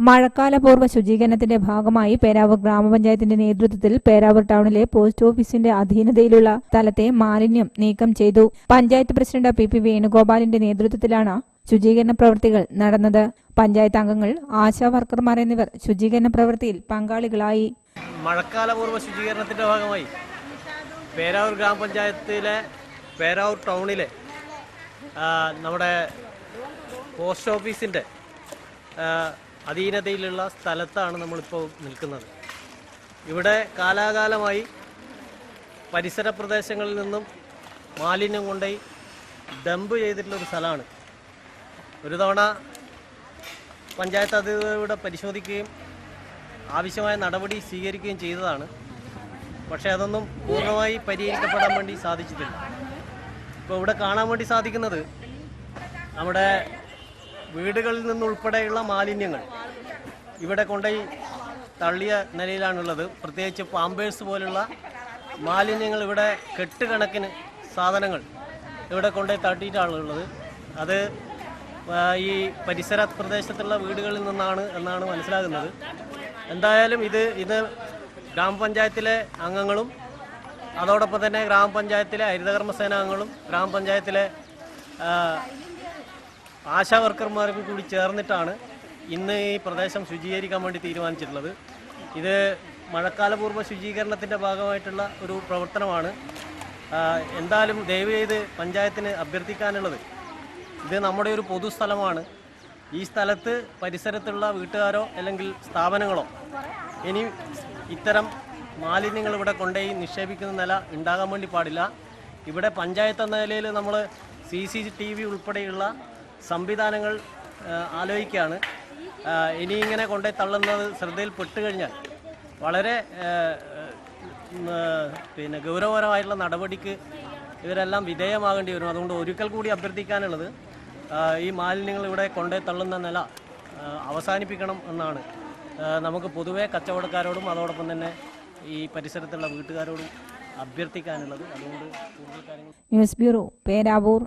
മഴക്കാലപൂർവ ശുചീകരണത്തിന്റെ ഭാഗമായി പേരാവൂർ ഗ്രാമപഞ്ചായത്തിന്റെ നേതൃത്വത്തിൽ പേരാവൂർ ടൗണിലെ പോസ്റ്റ് ഓഫീസിന്റെ അധീനതയിലുള്ള സ്ഥലത്തെ മാലിന്യം നീക്കം ചെയ്തു. പഞ്ചായത്ത് പ്രസിഡന്റ് പി പി വേണുഗോപാലിന്റെ നേതൃത്വത്തിലാണ് ശുചീകരണ പ്രവൃത്തികൾ നടന്നത്. പഞ്ചായത്ത് അംഗങ്ങൾ ആശാ വർക്കർമാർ എന്നിവർ ശുചീകരണ പ്രവൃത്തിയിൽ പങ്കാളികളായി. മഴക്കാലപൂർവ ശുചീകരണത്തിന്റെ ഭാഗമായി പേരാവൂർ ഗ്രാമപഞ്ചായത്തിലെ പേരാവൂർ ടൗണിലെ നമ്മുടെ പോസ്റ്റ് ഓഫീസിന്റെ ആ, അധീനതയിലുള്ള സ്ഥലത്താണ് നമ്മളിപ്പോൾ നിൽക്കുന്നത്. ഇവിടെ കാലാകാലമായി പരിസര പ്രദേശങ്ങളിൽ നിന്നും മാലിന്യം കൊണ്ടുപോയി ഡംപ് ചെയ്തിട്ടുള്ള ഒരു സ്ഥലമാണ്. ഒരു തവണ പഞ്ചായത്ത് അധികൃതരുടെ പരിശോധിക്കുകയും ആവശ്യമായ നടപടി സ്വീകരിക്കുകയും ചെയ്തതാണ്. പക്ഷേ അതൊന്നും പൂർണമായി പരിഹരിക്കപ്പെടാൻ വേണ്ടി സാധിച്ചിട്ടില്ല. ഇപ്പോൾ ഇവിടെ കാണാൻ വേണ്ടി സാധിക്കുന്നത് നമ്മുടെ വീടുകളിൽ നിന്നുൾപ്പെടെയുള്ള മാലിന്യങ്ങൾ ഇവിടെ കൊണ്ടുപോയി തള്ളിയ നിലയിലാണുള്ളത്. പ്രത്യേകിച്ച് പാമ്പേഴ്സ് പോലുള്ള മാലിന്യങ്ങൾ ഇവിടെ കെട്ടുകണക്കിന് സാധനങ്ങൾ ഇവിടെ കൊണ്ടുപോയി തട്ടിയിട്ടാണുള്ളത്. അത് ഈ പരിസര പ്രദേശത്തുള്ള വീടുകളിൽ നിന്നാണ് എന്നാണ് മനസ്സിലാകുന്നത്. എന്തായാലും ഇത് ഇത് ഗ്രാമപഞ്ചായത്തിലെ അംഗങ്ങളും അതോടൊപ്പം തന്നെ ഗ്രാമപഞ്ചായത്തിലെ ഹരിതകർമ്മസേന അംഗങ്ങളും ഗ്രാമപഞ്ചായത്തിലെ ആശാ വർക്കർമാർക്കും കൂടി ചേർന്നിട്ടാണ് ഇന്ന് ഈ പ്രദേശം ശുചീകരിക്കാൻ വേണ്ടി തീരുമാനിച്ചിട്ടുള്ളത്. ഇത് മഴക്കാലപൂർവ ശുചീകരണത്തിന്റെ ഭാഗമായിട്ടുള്ള ഒരു പ്രവർത്തനമാണ്. എന്തായാലും ദയവ് ചെയ്ത് പഞ്ചായത്തിന് അഭ്യർത്ഥിക്കാനുള്ളത്. ഇത് നമ്മുടെ ഒരു പൊതുസ്ഥലമാണ് ഈ സ്ഥലത്ത് പരിസരത്തുള്ള വീട്ടുകാരോ അല്ലെങ്കിൽ സ്ഥാപനങ്ങളോ ഇനി ഇത്തരം മാലിന്യങ്ങൾ ഇവിടെ കൊണ്ടുപോയി നിക്ഷേപിക്കുന്ന നില ഉണ്ടാകാൻ വേണ്ടി പാടില്ല. ഇവിടെ പഞ്ചായത്ത് എന്ന നിലയിൽ നമ്മൾ സി സി ടി വി ഉൾപ്പെടെയുള്ള സംവിധാനങ്ങൾ ആലോചിക്കുകയാണ്. ഇനി ഇങ്ങനെ കൊണ്ടേ തള്ളുന്നത് ശ്രദ്ധയിൽപ്പെട്ട് കഴിഞ്ഞാൽ വളരെ പിന്നെ ഗൗരവപരമായിട്ടുള്ള നടപടിക്ക് ഇവരെല്ലാം വിധേയമാകേണ്ടി വരും. അതുകൊണ്ട് ഒരിക്കൽ കൂടി അഭ്യർത്ഥിക്കാനുള്ളത് ഈ മാലിന്യങ്ങൾ ഇവിടെ കൊണ്ടേ തള്ളുന്ന നില അവസാനിപ്പിക്കണം എന്നാണ്. നമുക്ക് പൊതുവേ കച്ചവടക്കാരോടും അതോടൊപ്പം തന്നെ ഈ പരിസരത്തുള്ള വീട്ടുകാരോടും അഭ്യർത്ഥിക്കാനുള്ളത്. അതുകൊണ്ട് കൂടുതൽ കാര്യങ്ങൾ ന്യൂസ് ബ്യൂറോ പേരാവൂർ.